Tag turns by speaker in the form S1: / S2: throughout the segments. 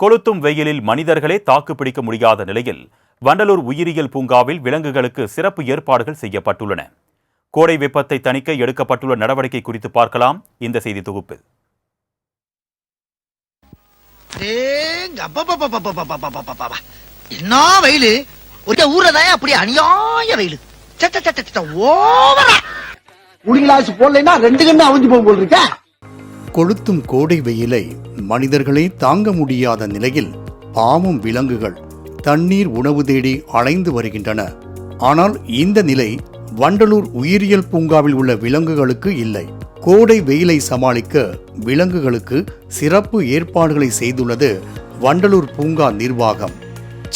S1: கொளுத்தும் வெயிலில் மனிதர்களே தாக்குப்பிடிக்க முடியாத நிலையில் வண்டலூர் உயிரியல் பூங்காவில் விலங்குகளுக்கு சிறப்பு ஏற்பாடுகள் செய்யப்பட்டுள்ளன. கோடை வெப்பத்தை தணிக்க எடுக்கப்பட்டுள்ள நடவடிக்கை குறித்து பார்க்கலாம். இந்த செய்தி
S2: தொகுப்பு. என்ன வெயிலு? ஒரு ஊர்லதான் அப்படி அநியாய வெயிலு.
S3: போடலைன்னா ரெண்டு கண்ணு அவிஞ்சு போகும் போல் இருக்க.
S4: கொளுத்தும் கோடை வெயிலை மனிதர்களே தாங்க முடியாத நிலையில் பாவம் விலங்குகள் தண்ணீர் உணவு தேடி அலைந்து வருகின்றன. ஆனால் இந்த நிலை வண்டலூர் உயிரியல் பூங்காவில் உள்ள விலங்குகளுக்கு இல்லை. கோடை வெயிலை சமாளிக்க விலங்குகளுக்கு சிறப்பு ஏற்பாடுகளை செய்துள்ளது வண்டலூர் பூங்கா நிர்வாகம்.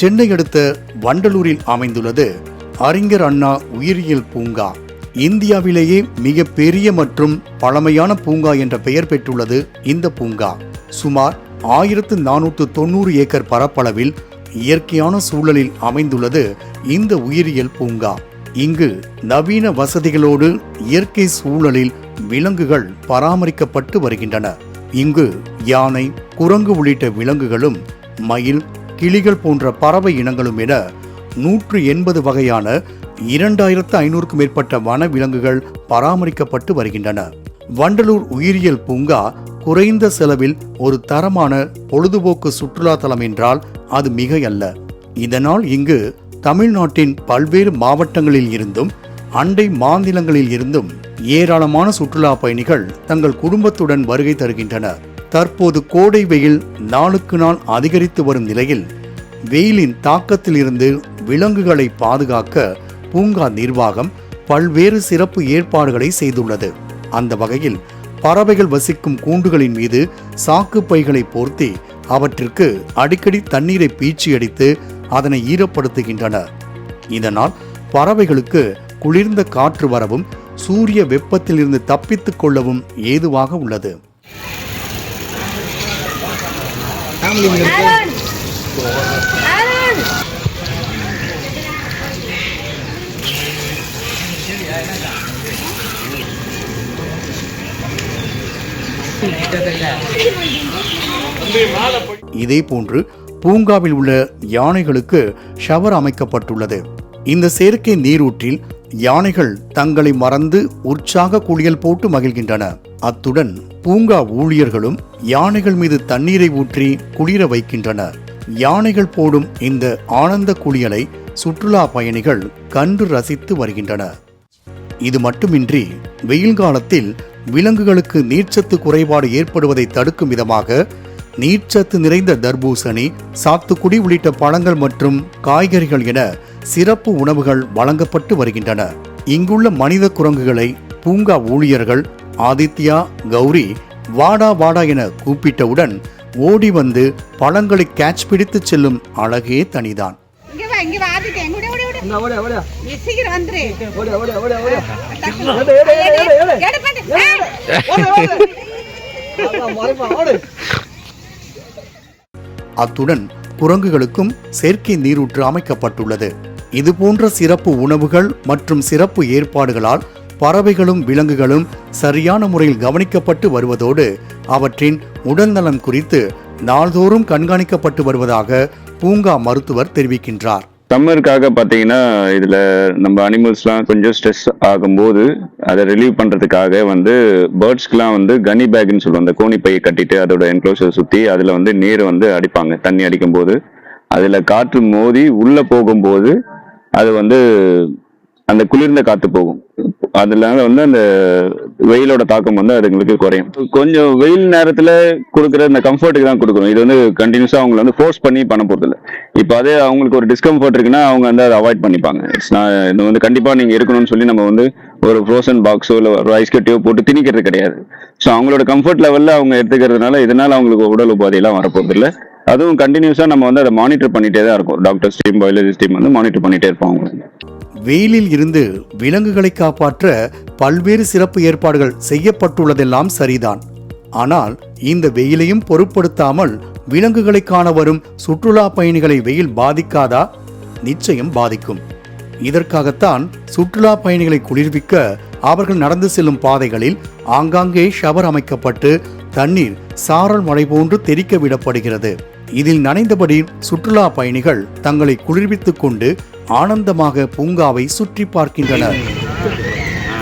S4: சென்னை அடுத்த வண்டலூரில் அமைந்துள்ளது அறிஞர் அண்ணா உயிரியல் பூங்கா. இந்தியாவிலேயே மிக பெரிய மற்றும் பழமையான பூங்கா என்ற பெயர் பெற்றுள்ளது இந்த பூங்கா. சுமார் ஆயிரத்து நானூற்று தொண்ணூறு ஏக்கர் பரப்பளவில் இயற்கையான சூழலில் அமைந்துள்ளது இந்த உயிரியல் பூங்கா. இங்கு நவீன வசதிகளோடு இயற்கை சூழலில் விலங்குகள் பராமரிக்கப்பட்டு வருகின்றன. இங்கு யானை குரங்கு உள்ளிட்ட விலங்குகளும் மயில் கிளிகள் போன்ற பறவை இனங்களும் என நூற்று எண்பது வகையான இரண்டாயிரத்து ஐநூறுக்கும் மேற்பட்ட வனவிலங்குகள் பராமரிக்கப்பட்டு வருகின்றன. வண்டலூர் உயிரியல் பூங்கா குறைந்த செலவில் ஒரு தரமான பொழுதுபோக்கு சுற்றுலா தலம் என்றால் அது மிக அல்ல இதனால் இங்கு தமிழ்நாட்டின் பல்வேறு மாவட்டங்களில் இருந்தும் அண்டை மாநிலங்களில் இருந்தும் ஏராளமான சுற்றுலா பயணிகள் தங்கள் குடும்பத்துடன் வருகை தருகின்றனர் தற்போது கோடை வெயில் நாளுக்கு நாள் அதிகரித்து வரும் நிலையில் வெயிலின் தாக்கத்திலிருந்து விலங்குகளை பாதுகாக்க பூங்கா நிர்வாகம் பல்வேறு சிறப்பு ஏற்பாடுகளை செய்துள்ளது. அந்த வகையில் பறவைகள் வசிக்கும் கூண்டுகளின் மீது சாக்கு பைகளை போர்த்தி அவற்றிற்கு அடிக்கடி தண்ணீரை பீச்சி அடித்து அதனை ஈரப்படுத்துகின்றனர் இதனால் பறவைகளுக்கு குளிர்ந்த காற்று வரவும் சூரிய வெப்பத்திலிருந்து தப்பித்துக் கொள்ளவும் ஏதுவாக உள்ளது. இதேபோன்று பூங்காவில் உள்ள யானைகளுக்கு ஷவர் அமைக்கப்பட்டுள்ளது. இந்த செயற்கை நீரூற்றில் யானைகள் தங்களை மறந்து உற்சாக குளியல் போட்டு மகிழ்கின்றன. அத்துடன் பூங்கா ஊழியர்களும் யானைகள் மீது தண்ணீரை ஊற்றி குளிர வைக்கின்றனர். யானைகள் போடும் இந்த ஆனந்த குளியலை சுற்றுலா பயணிகள் கண்டு ரசித்து வருகின்றனர். இது மட்டுமின்றி வெயில் காலத்தில் விலங்குகளுக்கு நீர்ச்சத்து குறைபாடு ஏற்படுவதை தடுக்கும் விதமாக நீர்ச்சத்து நிறைந்த தர்பூசணி சாத்துக்குடி உள்ளிட்ட பழங்கள் மற்றும் காய்கறிகள் என சிறப்பு உணவுகள் வழங்கப்பட்டு வருகின்றன. இங்குள்ள மனித குரங்குகளை பூங்கா ஊழியர்கள் ஆதித்யா கௌரி வாடா வாடா என கூப்பிட்டவுடன் ஓடி வந்து பழங்களை கேட்ச் பிடித்து செல்லும் அழகே தனிதான்.
S5: ஓடி ஓடி நீ சீக்கிரம் வந்துரு.
S3: ஓடு, ஓடு. ஓடு.
S4: அத்துடன் குரங்குகளுக்கும் செயற்கை நீரூற்று அமைக்கப்பட்டுள்ளது. இதுபோன்ற சிறப்பு உணவுகள் மற்றும் சிறப்பு ஏற்பாடுகளால் பறவைகளும் விலங்குகளும் சரியான முறையில் கவனிக்கப்பட்டு வருவதோடு அவற்றின் உடல்நலம் குறித்து நாள்தோறும் கண்காணிக்கப்பட்டு வருவதாக பூங்கா மருத்துவர் தெரிவிக்கின்றார்.
S6: சம்மருக்காக பார்த்தீங்கன்னா இதில் நம்ம அனிமல்ஸ்லாம் கொஞ்சம் ஸ்ட்ரெஸ் ஆகும்போது அதை ரிலீவ் பண்ணுறதுக்காக வந்து பேர்ட்ஸ்க்குலாம் வந்து கனி பேக்னு சொல்லுவோம். அந்த கோணி பையை கட்டிட்டு அதோட என்க்ளோசர் சுற்றி அதில் வந்து நீர் வந்து அடிப்பாங்க. தண்ணி அடிக்கும்போது. அதில் காற்று மோதி உள்ளே போகும்போது அது வந்து அந்த குளிர்ந்த காத்து போகும். அதனால வந்து அந்த வெயிலோட தாக்கம் வந்து அதுங்களுக்கு குறையும். கொஞ்சம் வெயில் நேரத்துல கொடுக்குற இந்த கம்ஃபர்ட்டுக்கு தான் கொடுக்கணும். இது வந்து கண்டினியூஸா அவங்களை வந்து ஃபோர்ஸ் பண்ணி பண்ண போறது இல்லை இப்போ அதே அவங்களுக்கு ஒரு டிஸ்கம்ஃபர்ட் இருக்குன்னா அவங்க வந்து அதை அவாய்ட் பண்ணிப்பாங்க. இட்ஸ் நான் இது வந்து கண்டிப்பா நீங்க இருக்கணும்னு சொல்லி நம்ம வந்து ஒரு ஃப்ரோசன் பாக்ஸோ இல்லை ஒரு ஐஸ் கட்டியோ போட்டு திணிக்கிறது கிடையாது. ஸோ அவங்களோட கம்ஃபர்ட் லெவலில் அவங்க எடுத்துக்கிறதுனால இதனால அவங்களுக்கு உடல் உபாதையெல்லாம் வரப்போகிறதில்ல அதுவும் கண்டினியூஸாக நம்ம வந்து அதை மானிட்டர் பண்ணிட்டே தான் இருக்கும். டாக்டர்ஸ் டீம் பயாலஜிஸ்ட் டீம் வந்து மானிட்டர் பண்ணிட்டே இருப்பாங்க
S4: வெயிலில் இருந்து விலங்குகளை காப்பாற்ற பல்வேறு சிறப்பு ஏற்பாடுகள் செய்யப்பட்டுள்ளதெல்லாம் சரிதான். ஆனால் இந்த வெயிலையும் பொருட்படுத்தாமல் விலங்குகளை காண வரும் சுற்றுலா பயணிகளை வெயில் பாதிக்காதா? நிச்சயம் பாதிக்கும். இதற்காகத்தான் சுற்றுலா பயணிகளை குளிர்விக்க அவர்கள் நடந்து செல்லும் பாதைகளில் ஆங்காங்கே ஷவர் அமைக்கப்பட்டு தண்ணீர் சாரல் மழை போன்று தெறிக்க விடப்படுகிறது. இதில் நனைந்தபடி சுற்றுலா பயணிகள் தங்களை குளிர்வித்துக் கொண்டு ஆனந்தமாக பூங்காவை சுற்றி பார்க்கின்றனர்.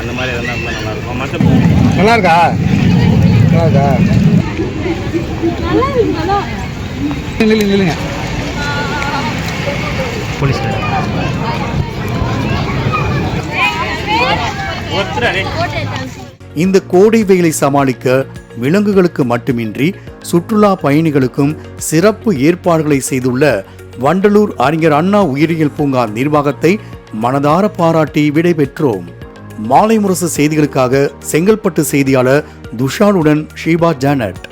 S7: அந்த மாதிரி இருந்தால் நல்லா இருக்கும் மற்ற
S3: நல்லா இருக்கா நல்லா இருக்கா நில்லுங்க
S4: இந்த கோடை வெயிலை சமாளிக்க விலங்குகளுக்கு மட்டுமின்றி சுற்றுலா பயணிகளுக்கும் சிறப்பு ஏற்பாடுகளை செய்துள்ள வண்டலூர் அறிஞர் அண்ணா உயிரியல் பூங்கா நிர்வாகத்தை மனதார பாராட்டி விடைபெற்றோம். மாலை முரசு செய்திகளுக்காக செங்கல்பட்டு செய்தியாளர் துஷாலுடன் ஷீபா ஜானட்.